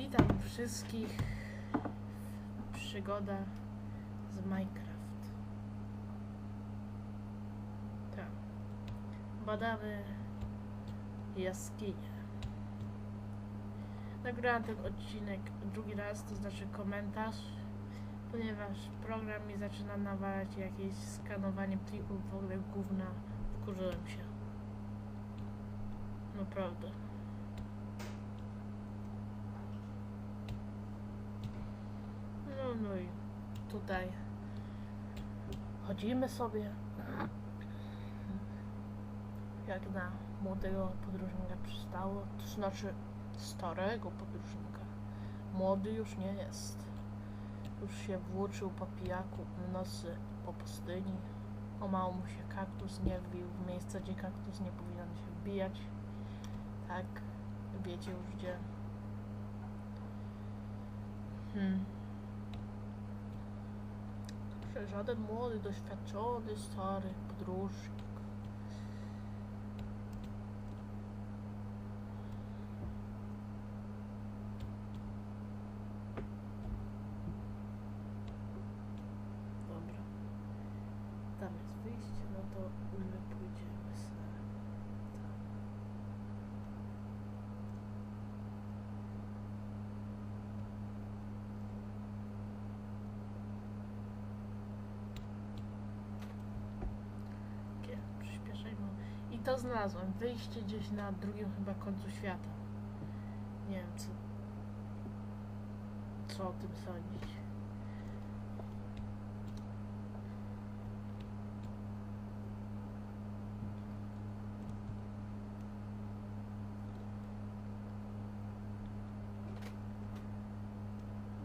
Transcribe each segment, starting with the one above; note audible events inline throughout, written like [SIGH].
Witam wszystkich w przygodach z Minecraft. Tak. Badamy jaskinię. Nagrałem ten odcinek drugi raz, to znaczy komentarz, ponieważ program mi zaczyna nawalać jakieś skanowanie plików, w ogóle gówna. Wkurzyłem się. Naprawdę. No, i tutaj chodzimy sobie jak na młodego podróżnika przystało, to znaczy starego podróżnika. Młody już nie jest. Już się włóczył po pijaku w po pustyni. O mało mu się kaktus nie wbił w miejsce, gdzie kaktus nie powinien się wbijać. Tak, wiecie już gdzie. Hmm. Żaden młody, doświadczony, stary podróżnik. Dobra. Tam jest wyjście, no to my pójdziemy sobie. tam. Takie przyspieszajmy. I to znalazłem. Wyjście gdzieś na drugim chyba końcu świata. Nie wiem co. Co o tym sądzić.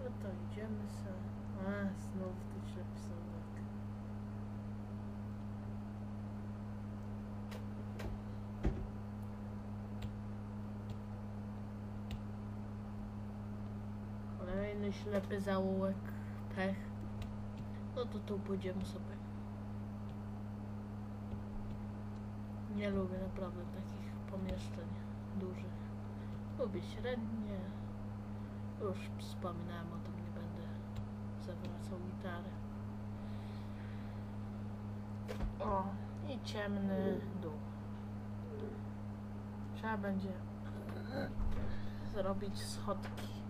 No to idziemy sobie. A, znowu to źle pisałem. Kolejny ślepy zaułek. Pech. No to tu pójdziemy sobie. Nie lubię naprawdę takich pomieszczeń dużych. Lubię średnie. Już wspominałem o tym, nie będę zawracał gitary. O, i ciemny dół. Trzeba będzie zrobić schodki.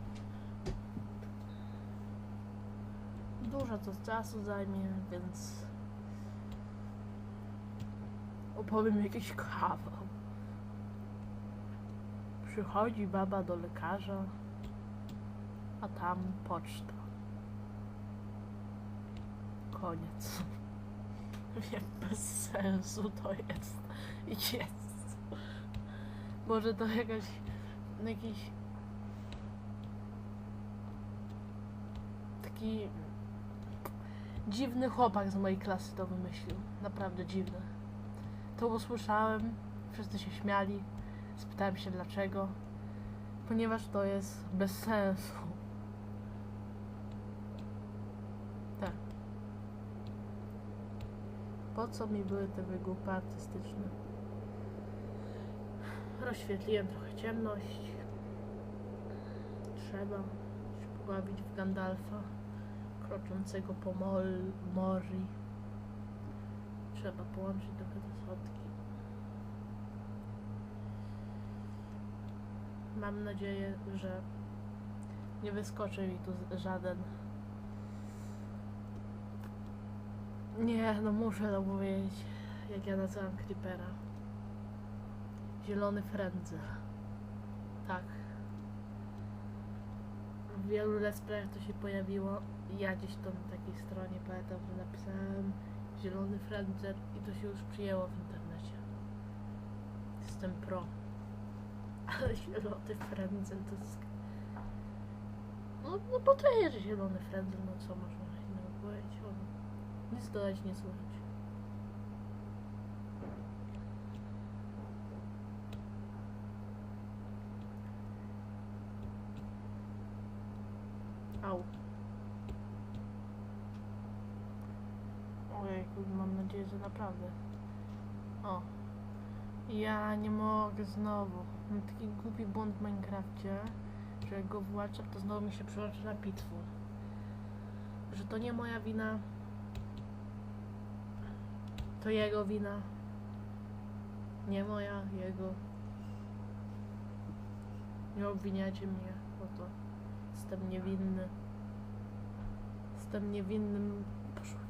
Dużo to czasu zajmie, więc opowiem jakiś kawał. Przychodzi baba do lekarza, a tam poczta. Koniec. [LAUGHS] Jak bez sensu to jest. Jest. Może to jakaś jakiś taki dziwny chłopak z mojej klasy to wymyślił. Naprawdę dziwny. To usłyszałem, wszyscy się śmiali. Spytałem się dlaczego. Ponieważ to jest bez sensu. Tak. Po co mi były te wygłupy artystyczne? Rozświetliłem trochę ciemność. Trzeba się pobawić w Gandalfa, kroczącego po mol, mori. Trzeba połączyć trochę te schodki. Mam nadzieję, że nie wyskoczy mi tu żaden. Nie, no muszę to powiedzieć, jak ja nazywam Creepera. Zielony frędzel. Tak. W wielu let's to się pojawiło. Ja gdzieś to na takiej stronie pamiętam, że napisałem zielony frędzel i to się już przyjęło w internecie. Jestem pro. [LAUGHS] Ale zielony frędzel to jest... No, no bo to jest zielony frędzel, no co można innego powiedzieć? O, nic dodać, nie słuchać. Au. Mam nadzieję, że naprawdę. O. Ja nie mogę znowu. Mam taki głupi błąd w Minecrafcie, że jak go wyłączam, to znowu mi się przełącza na pitwu. Że to nie moja wina. To jego wina. Nie moja, jego. Nie obwiniacie mnie o to. Jestem niewinny. Jestem niewinnym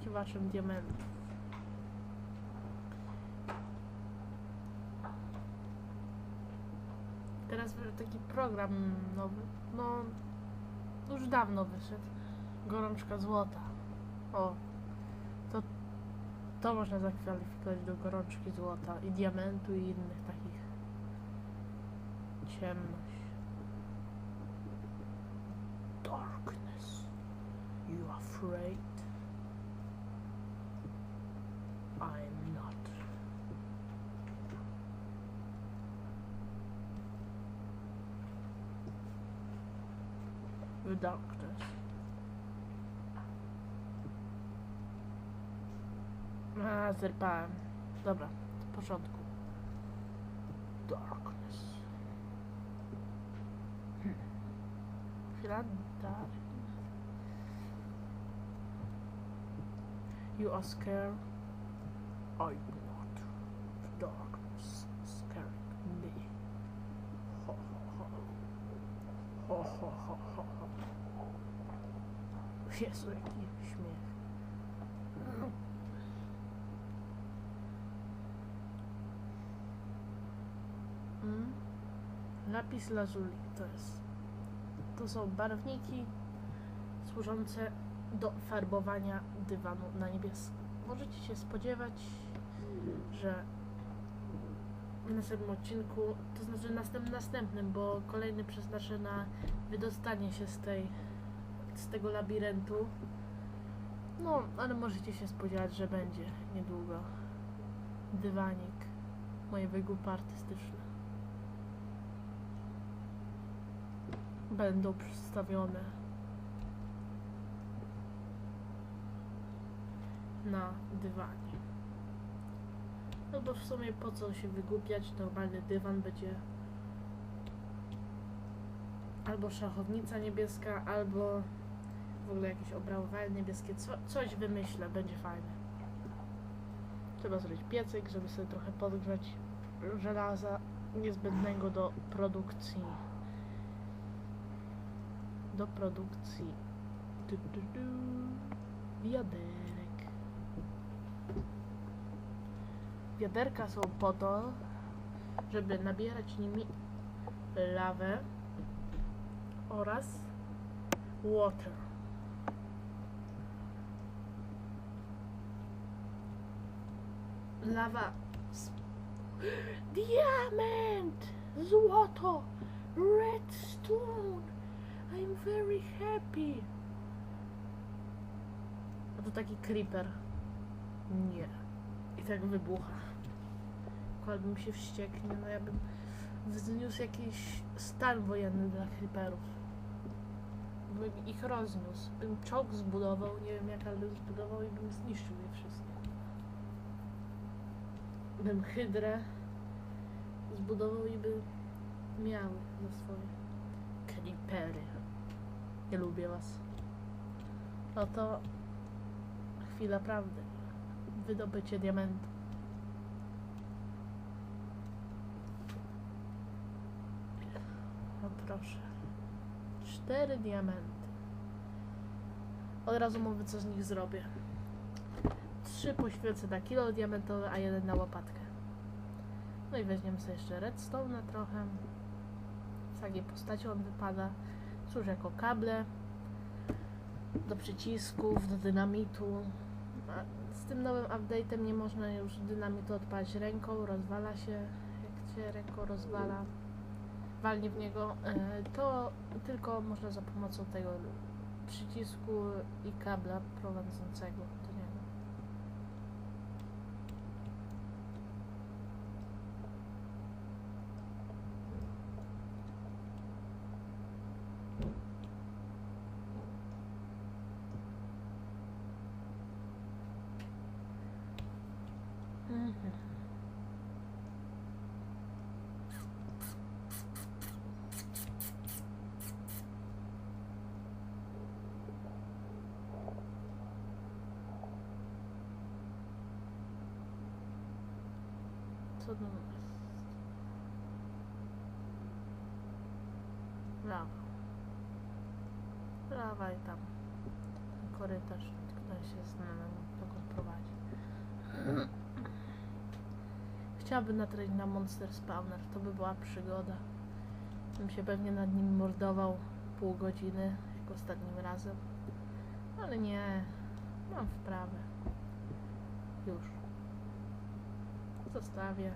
poszukiwaczem diamentów. Teraz wyszedł taki program nowy. No, już dawno wyszedł. Gorączka złota. O, to, to można zakwalifikować do gorączki złota i diamentu i innych takich. Ciemność. Darkness. You afraid? I'm not. The darkness. A, zerpałem. Dobra, w porządku. Darkness. Hmm. Chwila, darkness. You are scared? I'm not. The darkness scared me. Ho, ho, ho. Ho, ho, ho, ho, ho. Śmiech. Mm. Lapis lazuli to jest. To są barwniki służące do farbowania dywanu na niebiesko. Możecie się spodziewać, że w następnym odcinku, to znaczy następnym, następnym, bo kolejny przeznaczę na wydostanie się z tej, z tego labiryntu. No, ale możecie się spodziewać, że będzie niedługo dywanik, moje wygłupy artystyczne. Będą przedstawione na dywanie. No bo w sumie po co się wygłupiać, normalny dywan będzie albo szachownica niebieska, albo w ogóle jakieś obramowanie niebieskie, co, coś wymyślę, będzie fajne. Trzeba zrobić piecyk, żeby sobie trochę podgrzać żelaza niezbędnego do produkcji. Do produkcji. Du, du, du, wiaderek. Wiaderka są po to, żeby nabierać nimi lawę oraz water. Lawa. Diament! Złoto! Redstone! I'm very happy! A to taki creeper. Nie. Tak wybucha. Kładłbym się wścieknie, no ja bym wzniósł jakiś stan wojenny dla creeperów. Bym ich rozniósł. Bym czołg zbudował, nie wiem jak, ale bym zbudował i bym zniszczył je wszystkie. Bym hydrę zbudował i by miały za swoje creepery. Nie lubię was. No to chwila prawdy. Wydobycie diamentu. No proszę. Cztery diamenty. Od razu mówię, co z nich zrobię. Trzy poświęcę na kilo diamentowe, a jeden na łopatkę. No i weźmiemy sobie jeszcze redstone na trochę. Z takiej postaci on wypada. Służy jako kable do przycisków, do dynamitu. Z tym nowym update'em nie można już dynamitu odpalić ręką, rozwala się. Jak się ręką rozwala, walnie w niego, e, to tylko można za pomocą tego przycisku i kabla prowadzącego do niego. Mhm. Tam jest? Lawa. Lawa i tam korytarz, który się znany, dokąd prowadzi. [CLEARS THROAT] Chciałabym natrafić na Monster Spawner, to by była przygoda. Bym się pewnie nad nim mordował pół godziny, jak ostatnim razem. Ale nie, mam wprawę. Już. Zostawię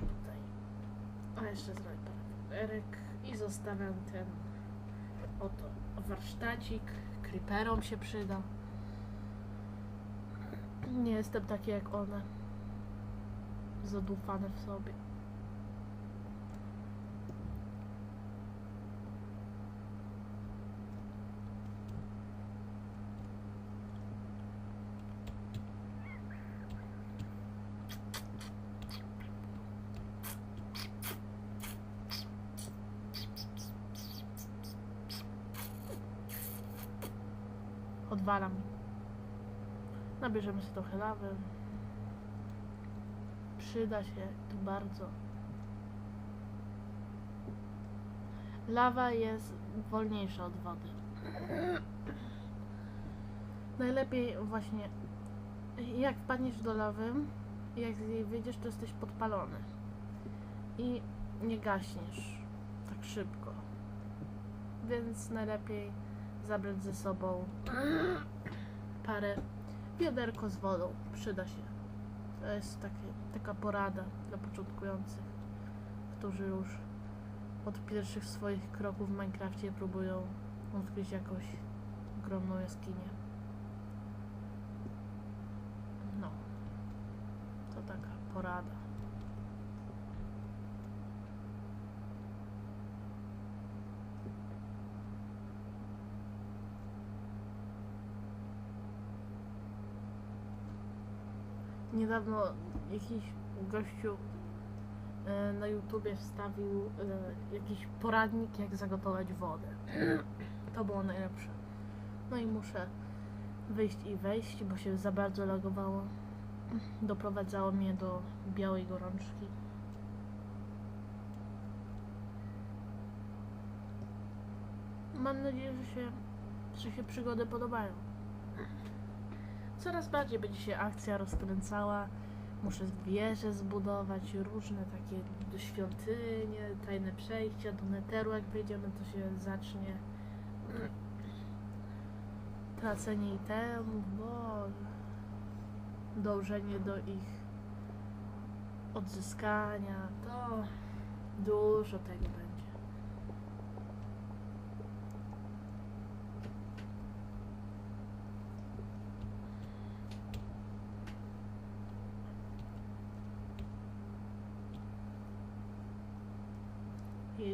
tutaj. A jeszcze zrobię parę Erek i zostawiam ten oto warsztacik. Creeperom się przyda. Nie jestem taki jak one. Zadufane w sobie. Odwalam. Nabierzemy sobie trochę lawy. Przyda się to bardzo. Lawa jest wolniejsza od wody. Najlepiej właśnie jak wpadniesz do lawy, jak z niej wyjdziesz, to jesteś podpalony. I nie gaśniesz tak szybko. Więc najlepiej zabrać ze sobą parę wiaderko z wodą. Przyda się. To jest takie, taka porada dla początkujących, którzy już od pierwszych swoich kroków w Minecrafcie próbują odkryć jakąś ogromną jaskinię. No. To taka porada. Niedawno jakiś gościu e, na YouTubie wstawił e, jakiś poradnik, jak zagotować wodę. To było najlepsze. No i muszę wyjść i wejść, bo się za bardzo lagowało. Doprowadzało mnie do białej gorączki. Mam nadzieję, że się, że się przygody podobają. Coraz bardziej będzie się akcja rozkręcała. Muszę wieże zbudować, różne takie świątynie, tajne przejścia do neteru. Jak wyjdziemy, to się zacznie tracenie itemów, bo dążenie do ich odzyskania, to dużo tego będzie.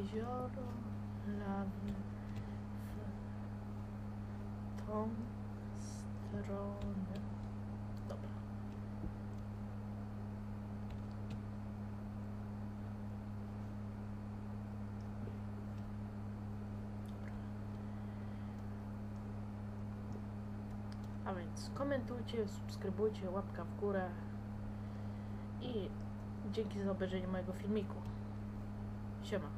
Jezioro w tą stronę. Dobra. A więc komentujcie, subskrybujcie, łapka w górę i dzięki za obejrzenie mojego filmiku. Siema.